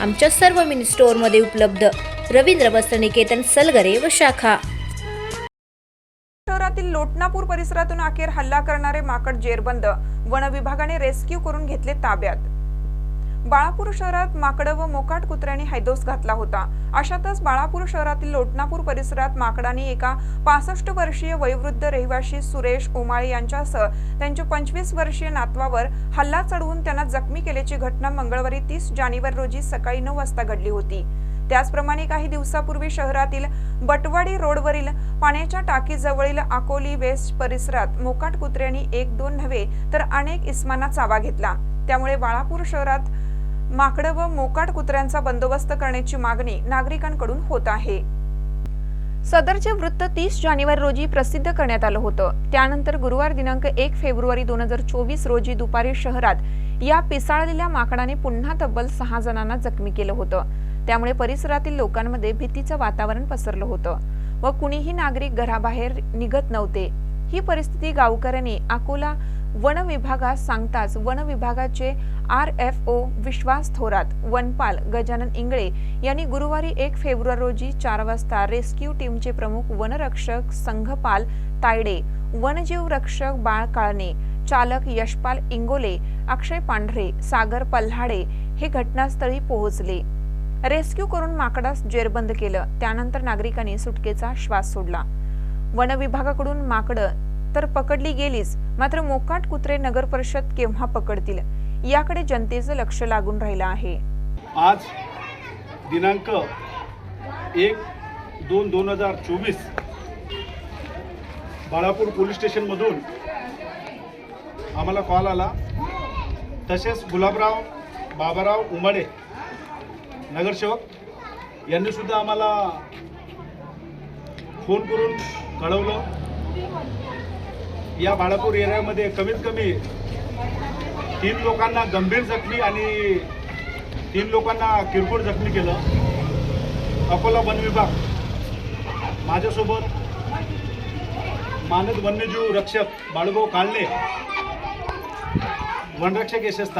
आमच्या सर्व मिनी स्टोअरमध्ये उपलब्ध. रवींद्र वस्त्रनिकेतन सलगरे व शाखा. शहरातील लोटनापूर परिसरातून अखेर हल्ला करणारे माकड जेरबंद. वन विभागाने रेस्क्यू करून घेतले ताब्यात. बाळापूर शहरात माकडं व मोकाट कुत्र्यांनी हैदोस घातला होता. अशातच बाळापूर शहरातील लोटनापूर परिसरात माकडांनी एका पासष्ट वर्षीय वयोवृद्ध रहिवाशी सुरेश ओमाळे यांच्यासह त्यांच्या पंचवीस वर्षीय नातवावर हल्ला चढवून त्यांना जखमी केल्याची घटना मंगळवारी तीस जानेवारी रोजी सकाळी नऊ वाजता घडली होती. त्याचप्रमाणे काही दिवसापूर्वी शहरातील बटवाडी रोडवरील पाण्याच्या टाकीजवळील अकोली वेस्ट परिसरात मोकाट कुत्र्यांनी एक दोन नव्हे तर अनेक इस्मांना चावा घेतला. त्यामुळे बाळापूर शहरात माकडं व मोकाट कुत्र्यांचा बंदोबस्त करण्याची मागणी नागरिकांकडून होत आहे. सदरचे वृत्त तीस जानेवारी रोजी प्रसिद्ध करण्यात आलं होतं. त्यानंतर गुरुवार दिनांक एक फेब्रुवारी दोन हजार चोवीस रोजी दुपारी शहरात या पिसाळलेल्या माकडाने पुन्हा तब्बल सहा जणांना जखमी केलं होतं. त्यामुळे परिसरातील लोकांमध्ये भीतीचं वातावरण पसरलं होतं व कुणीही नागरिक घराबाहेर निघत नव्हते. ही परिस्थिती गावकऱ्यांनी अकोला वन विभागास सांगताच वन विभागाचे R F O Vishwas Thorat वनपाल गजानन इंगळे यांनी गुरुवारी एक फेब्रुवारी रोजी चार वाजता रेस्क्यू टीमचे प्रमुख वनरक्षक संघपाल तायडे वनजीव रक्षक बाळ काळणे चालक यशपाल इंगोले अक्षय पांढरे सागर पल्हाडे हे घटनास्थळी पोहोचले. रेस्क्यू करून माकडास जेरबंद केलं त्यानंतर नागरिकांनी सुटकेचा श्वास सोडला. वन विभागाकडून माकडं तर पकडली गेलीच. मात्र मोकाट कुत्रे नगर परिषद केव्हा पकडतील? याकडे जनतेचं लक्ष लागून राहिलं आहे. आज दिनांक एक दोन दोन हजार चोवीस बाळापूर पोलीस स्टेशनमधून आम्हाला कॉल आला. तसेच गुलाबराव बाबाराव उमाडे नगरसेवक यांनी सुद्धा आम्हाला फोन करून कळवलं. या बाळापूर एरियामध्ये कमीत कमी तीन लोकांना गंभीर जखमी आणि तीन लोकांना किरकोळ जखमी केलं. अकोला वन विभाग माझ्यासोबत मानद वन्यजीव रक्षक बाळूभाऊ काळणे वनरक्षक एस एस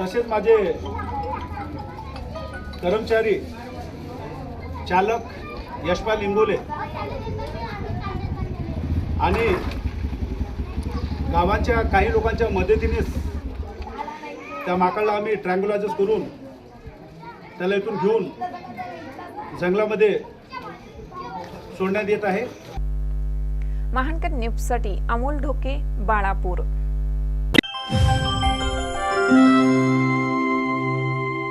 तसेच माझे कर्मचारी चालक यशपाल इंगोले आणि गावाच्या काही लोकांच्या मदतीनेच त्या माकडला आम्ही ट्रँग्युलायझर्स करून त्याला इथून घेऊन जंगलामध्ये सोडण्यात येत आहे. महानकर न्यूजसाठी अमोल ढोके बाळापूर.